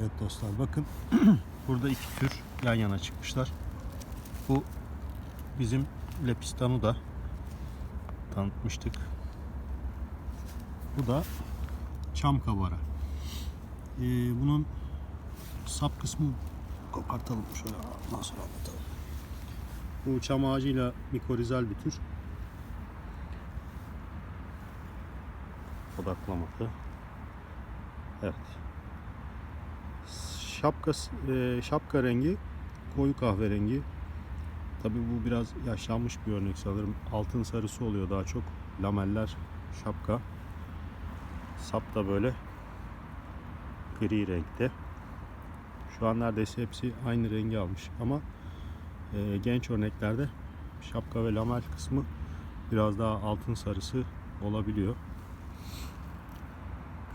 Evet dostlar bakın burada iki tür yan yana çıkmışlar. Bu bizim Lepistan'ı da tanıtmıştık. Bu da çam kabara. Ee, bunun sap kısmı kopartalım şöyle nasıl anlatalım. Bu çam ağacıyla mikorizal bir tür. Odaklamadı. Evet. Şapka e, şapka rengi koyu kahverengi. Tabii bu biraz yaşlanmış bir örnek sanırım. Altın sarısı oluyor daha çok. Lameller şapka. Sap da böyle gri renkte. Şu an neredeyse hepsi aynı rengi almış ama e, genç örneklerde şapka ve lamel kısmı biraz daha altın sarısı olabiliyor.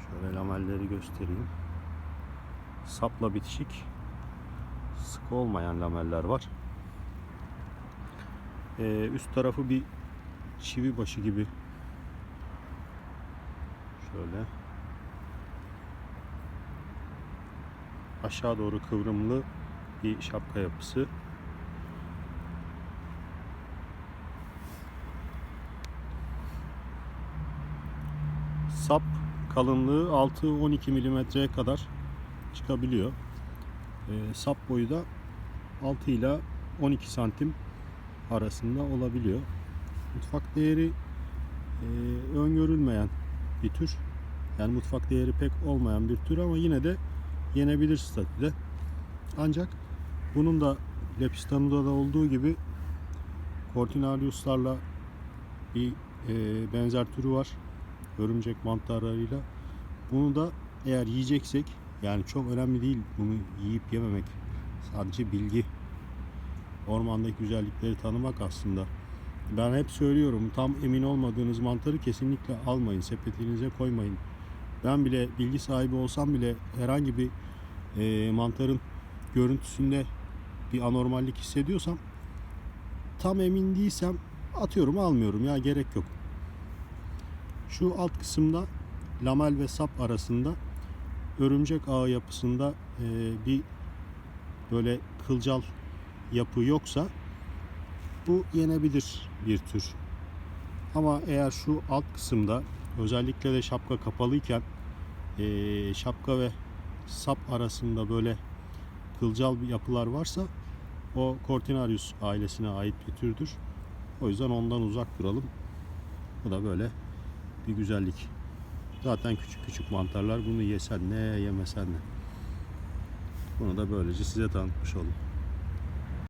Şöyle lamelleri göstereyim. Sapla bitişik sık olmayan lameller var. Ee, üst tarafı bir çivi başı gibi. Şöyle. Aşağı doğru kıvrımlı bir şapka yapısı. Sap kalınlığı 6-12 milimetreye kadar çıkabiliyor. Ee, sap boyu da 6 ile 12 santim arasında olabiliyor. Mutfak değeri e, öngörülmeyen bir tür. Yani mutfak değeri pek olmayan bir tür ama yine de yenebilir statüde. Ancak bunun da Lepistanu'da da olduğu gibi Cortinarius'larla bir e, benzer türü var. Örümcek mantarlarıyla. Bunu da eğer yiyeceksek yani çok önemli değil bunu yiyip yememek. Sadece bilgi. Ormandaki güzellikleri tanımak aslında. Ben hep söylüyorum tam emin olmadığınız mantarı kesinlikle almayın. Sepetinize koymayın. Ben bile bilgi sahibi olsam bile herhangi bir e, mantarın görüntüsünde bir anormallik hissediyorsam tam emin değilsem atıyorum almıyorum ya gerek yok. Şu alt kısımda lamel ve sap arasında örümcek ağı yapısında e, bir böyle kılcal yapı yoksa bu yenebilir bir tür. Ama eğer şu alt kısımda özellikle de şapka kapalıyken e, şapka ve sap arasında böyle kılcal bir yapılar varsa o Cortinarius ailesine ait bir türdür. O yüzden ondan uzak duralım. Bu da böyle bir güzellik. Zaten küçük küçük mantarlar bunu yesen ne yemesen ne. Bunu da böylece size tanıtmış oldum.